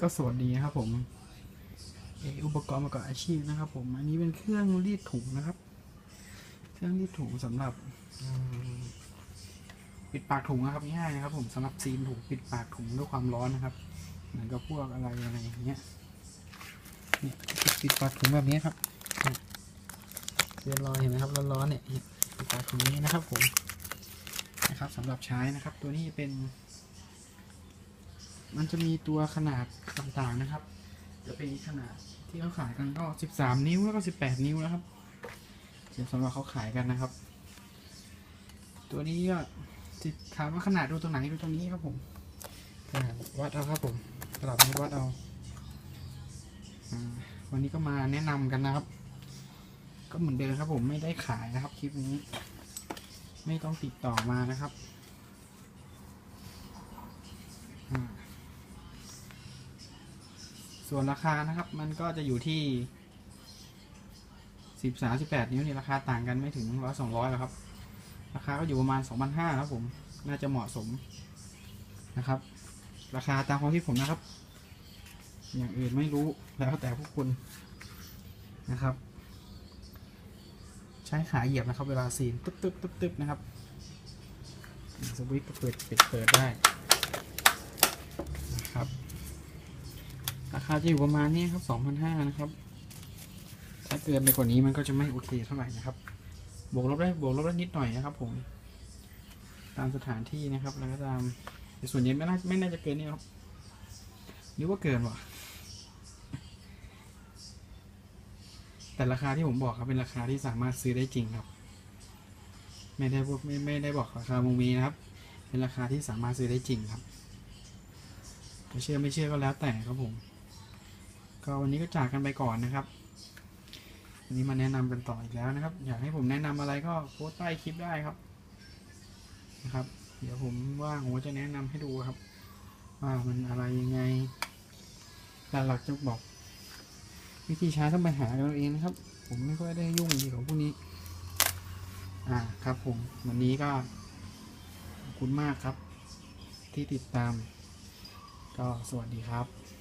ก็สวัสดีนะครับผมเอ่ออุปกรณ์ประกอบอาชีพนะครับ ผม อันนี้เป็นเครื่องรีดถุงนะครับ เครื่องรีดถุงสำหรับปิดปากถุงนะครับง่ายนะครับ ผมสำหรับซีนถุงปิดปากถุงด้วยความร้อนนะครับ เหมือนกับพวกอะไรอะไรอย่างเงี้ยเนี่ยปิดปิดปากถุงแบบนี้ครับเนี่ยเรียนรอยเห็นไหมครับร้อนๆเนี่ยปิดปากถุงนี้นะครับ ผมนะครับสำหรับใช้นะครับ ตัวนี้เป็น มันจะมีตัวขนาดต่างๆนะครับ จะเป็นขนาดที่เขาขายกันก็ 13 นิ้วแล้วก็ 18 นิ้วนะครับเดี๋ยวสำหรับเขาขายกันนะครับ ตัวนี้ก็ติดถามว่าขนาดดูตรงไหนดูตรงนี้ครับผมขนาดวัดเอาครับผมตลับนี้วัดเอาอ่าวันนี้ก็มาแนะนำกันนะครับ ก็เหมือนเดิมครับผมไม่ได้ขายนะครับคลิปนี้ ไม่ต้องติดต่อมานะครับ ส่วนราคานะครับ มันก็จะอยู่ที่สิบสามสิบแปดนิ้วนี่ราคาต่างกันไม่ถึงร้อยสองร้อยแล้วครับ ราคาก็อยู่ประมาณสองพันห้าครับผม น่าจะเหมาะสมนะครับ ราคาตามความคิดผมนะครับ อย่างอื่นไม่รู้แล้วแต่พวกคุณนะครับ ใช้ขาเหยียบนะครับ เวลาซีนตึ๊บตึ๊บตึ๊บตึ๊บนะครับสวิตช์ก็เปิดปิดเปิดได้นะครับาคาจะอยู่ประมาณนี้ครับสองพันห้านะครับ ถ้าเกินไปกว่านี้มันก็จะไม่โอเคเท่าไหร่นะครับ บวกลบได้บวกลบได้นิดหน่อยนะครับ ผม ตามสถานที่นะครับ แล้วก็ตามแต่ส่วนใหญ่ไม่น่าไม่น่าจะเกินนี่ครับ หรือว่าเกินวะแต่ราคาที่ผมบอกครับเป็นราคาที่สามารถซื้อได้จริงครับ ไม่ได้พวกไม่ไม่ได้บอกราคามุงมีนะครับ เป็นราคาที่สามารถซื้อได้จริงครับจะเชื่อไม่เชื่อก็แล้วแต่ครับผม ก็วันนี้ก็จากกันไปก่อนนะครับวันนี้มาแนะนำกันต่ออีกแล้วนะครับ อยากให้ผมแนะนำอะไรก็โพสต์ใต้คลิปได้ครับนะครับ เดี๋ยวผมว่างผมจะแนะนำให้ดูครับ ว่ามันอะไรยังไงแต่หลักจะบอกวิธีใช้ต้องไปหากันเอาเองนะครับ ผมไม่ค่อยได้ยุ่งเกี่ยวกับพวกนี้ อ่าครับผมวันนี้ก็ขอบคุณมากครับ ที่ติดตาม ก็สวัสดีครับ